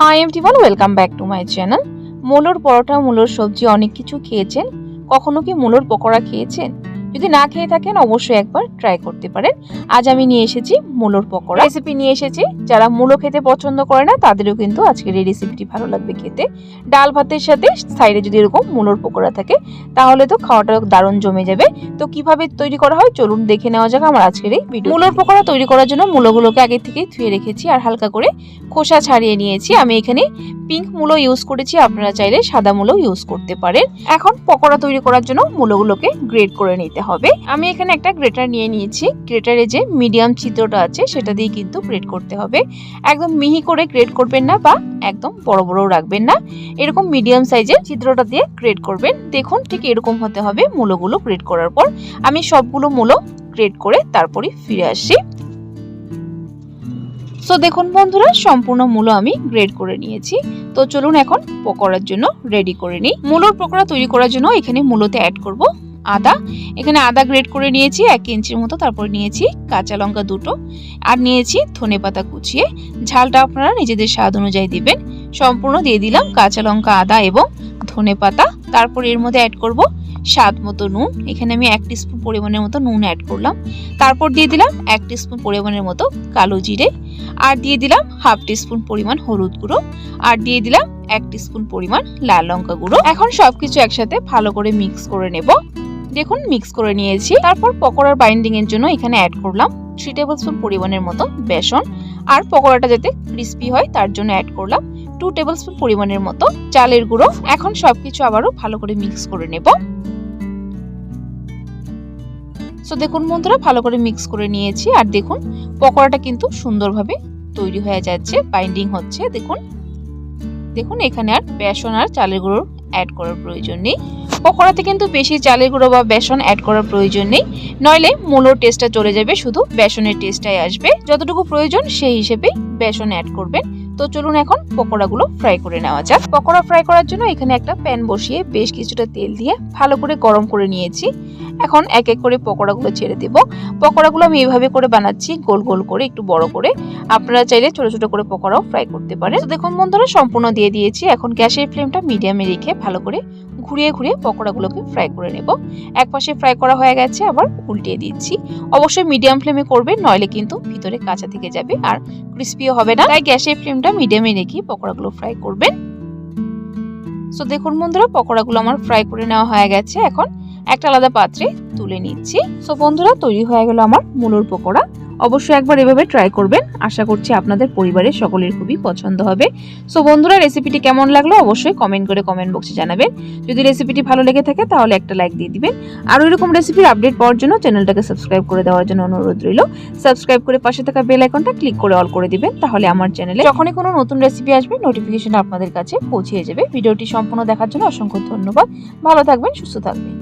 Hi everyone welcome back to my channel মূলোর পরোটা মূলোর সবজি অনেক কিছু খেয়েছেন? কখনো কি মূলোর পকোড়া খেয়েছেন? যদি না খেয়ে থাকেন, অবশ্যই একবার ট্রাই করতে পারেন। আজ আমি নিয়ে এসেছি মূলোর পকোড়া। রেসিপি নিয়ে এসেছি। যারা মূলো খেতে পছন্দ করে না, তাদেরও কিন্তু আজকের এই রেসিপিটি ভালো লাগবে খেতে। ডাল ভাতের সাথে সাইডে যদি এরকম মূলোর পকোড়া থাকে, তাহলে তো খাওয়াটা দারুণ জমে যাবে। তো কীভাবে তৈরি করা হয়, চলুন দেখে নেওয়া যাক আমার আজকের এই ভিডিও মূলোর পকোড়া তৈরি করার জন্য মূলোগুলোকে আগে থেকে ধুয়ে রেখেছি আর হালকা করে খোসা ছাড়িয়ে নিয়েছি। আমি এখানে পিঙ্ক মূলো ইউজ করেছি, আপনারা চাইলে সাদা মূলো ইউজ করতে পারেন। এখন পকোড়া তৈরি করার জন্য মূলোগুলোকে গ্রেট করে নিতে হবে। আমি এখানে একটা গ্রেটার নিয়ে নিয়েছি। গ্রেটারে যে মিডিয়াম চিত্রটা আছে, সেটা দিয়ে কিন্তু গ্রেট করতে হবে। একদম মিহি করে গ্রেট করবেন না বা একদম বড় বড় রাখবেন না। এরকম মিডিয়াম সাইজের চিত্রটা দিয়ে গ্রেট করবেন। দেখুন ঠিক এরকম হতে হবে মূলোগুলো গ্রেট করার পর। আমি সবগুলো মূলো গ্রেট করে তারপরে ফিরে আসছি। সো দেখুন বন্ধুরা, সম্পূর্ণ মূলো আমি গ্রেড করে নিয়েছি। তো চলুন এখন পকোড়ার জন্য রেডি করে নিই। মূলোর পকোড়া তৈরি করার জন্য এখানে মূলোতে অ্যাড করব আদা। এখানে আদা গ্রেড করে নিয়েছি, এক ইঞ্চির মতো। তারপর নিয়েছি কাঁচা লঙ্কা দুটো। আর নিয়েছি ধনে পাতা কুচিয়ে। ঝালটা আপনারা নিজেদের স্বাদ অনুযায়ী দিবেন। সম্পূর্ণ দিয়ে দিলাম কাঁচা লঙ্কা, আদা এবং ধনে পাতা। তারপর এর মধ্যে অ্যাড করব স্বাদ মতো নুন। এখানে আমি এক স্পুন পরিমাণের মতো নুন অ্যাড করলাম। তারপর দিয়ে দিলাম এক স্পুন পরিমাণের মতো কালো জিরে। আর দিয়ে দিলাম হাফ টিস্পুন পরিমাণ হলুদ গুঁড়ো। আর দিয়ে দিলাম এক টিস্পুন পরিমাণ লাল লঙ্কা গুঁড়ো। এখন সবকিছু একসাথে ভালো করে মিক্স করে নেব। দেখুন মিক্স করে নিয়েছি। তারপর পকোড়ার বাইন্ডিং এর জন্য এখানে অ্যাড করলাম থ্রি টেবিল স্পুন পরিমাণের মতো বেসন। আর পকোড়াটা যাতে ক্রিস্পি হয়, তার জন্য অ্যাড করলাম টু টেবিল স্পুন পরিমাণের মতো চালের গুঁড়ো। এখন সবকিছু আবারও ভালো করে মিক্স করে নেব। সো দেখুন বন্ধুরা, ভালো করে মিক্স করে নিয়েছি। আর দেখুন, পকোড়াটা কিন্তু সুন্দরভাবে তৈরি হয়ে যাচ্ছে বাইন্ডিং হচ্ছে, দেখুন। দেখুন, এখানে আর বেসন আর চালের গুঁড়ো অ্যাড করার প্রয়োজন নেই। পকোড়াতে কিন্তু বেশি চালের গুঁড়ো বা বেসন অ্যাড করার প্রয়োজন নেই। নইলে মূলোর টেস্টটা চলে যাবে, শুধু বেসনের টেস্টটাই আসবে। যতটুকু প্রয়োজন, সেই হিসেবেই বেসন অ্যাড করবেন। তো চলুন এখন পকোড়াগুলো ফ্রাই করে নেওয়া যাক। পকোড়া ফ্রাই করার জন্য এখানে একটা প্যান বসিয়ে বেশ কিছুটা তেল দিয়ে ভালো করে গরম করে নিয়েছি। এখন এক এক করে পকোড়াগুলো ছেড়ে দেব। পকোড়াগুলো আমি এইভাবে করে বানাচ্ছি, গোল গোল করে, একটু বড় করে। আপনারা চাইলে ছোট ছোট করে পকোড়াও ফ্রাই করতে পারেন। দেখুন বন্ধুরা, সম্পূর্ণ দিয়ে দিয়েছি। এখন গ্যাসের ফ্লেমটা মিডিয়ামে রেখে ভালো করে ঘুরিয়ে ঘুরিয়ে পকোড়াগুলোকে ফ্রাই করে নেব। এক পাশে ফ্রাই করা হয়ে গেছে, আবার উল্টিয়ে দিচ্ছি। অবশ্যই মিডিয়াম ফ্লেমে করবেন, নইলে কিন্তু ভিতরে কাঁচা থেকে যাবে আর ক্রিস্পিও হবে না। তাই গ্যাসের ফ্লেমটা মিডিয়ামে রেখে পকোড়াগুলো ফ্রাই করবেন। সো দেখুন বন্ধুরা, পকোড়াগুলো আমার ফ্রাই করে নেওয়া হয়ে গেছে। এখন একটা আলাদা পাত্রে তুলে নিচ্ছি। সো বন্ধুরা, তৈরি হয়ে গেল আমার মুলোর পকোড়া। অবশ্যই একবার এভাবে ট্রাই করবেন। আশা করছি আপনাদের পরিবারের সকলের খুবই পছন্দ হবে। সো বন্ধুরা রেসিপিটি কেমন লাগল অবশ্যই কমেন্ট করে কমেন্ট বক্সে জানাবেন। যদি রেসিপিটি ভালো লেগে থাকে তাহলে একটা লাইক দিয়ে দিবেন। আর এরকম রেসিপির আপডেট পাওয়ার জন্য চ্যানেলটাকে সাবস্ক্রাইব করে দেওয়ার জন্য অনুরোধ রইল। সাবস্ক্রাইব করে পাশে থাকা বেল আইকনটা ক্লিক করে অল করে দিবেন, তাহলে আমার চ্যানেলে যখনই কোনো নতুন রেসিপি আসবে নোটিফিকেশন আপনাদের কাছে পৌঁছে যাবে। ভিডিওটি সম্পূর্ণ দেখার জন্য অসংখ্য ধন্যবাদ। ভালো থাকবেন, সুস্থ থাকবেন।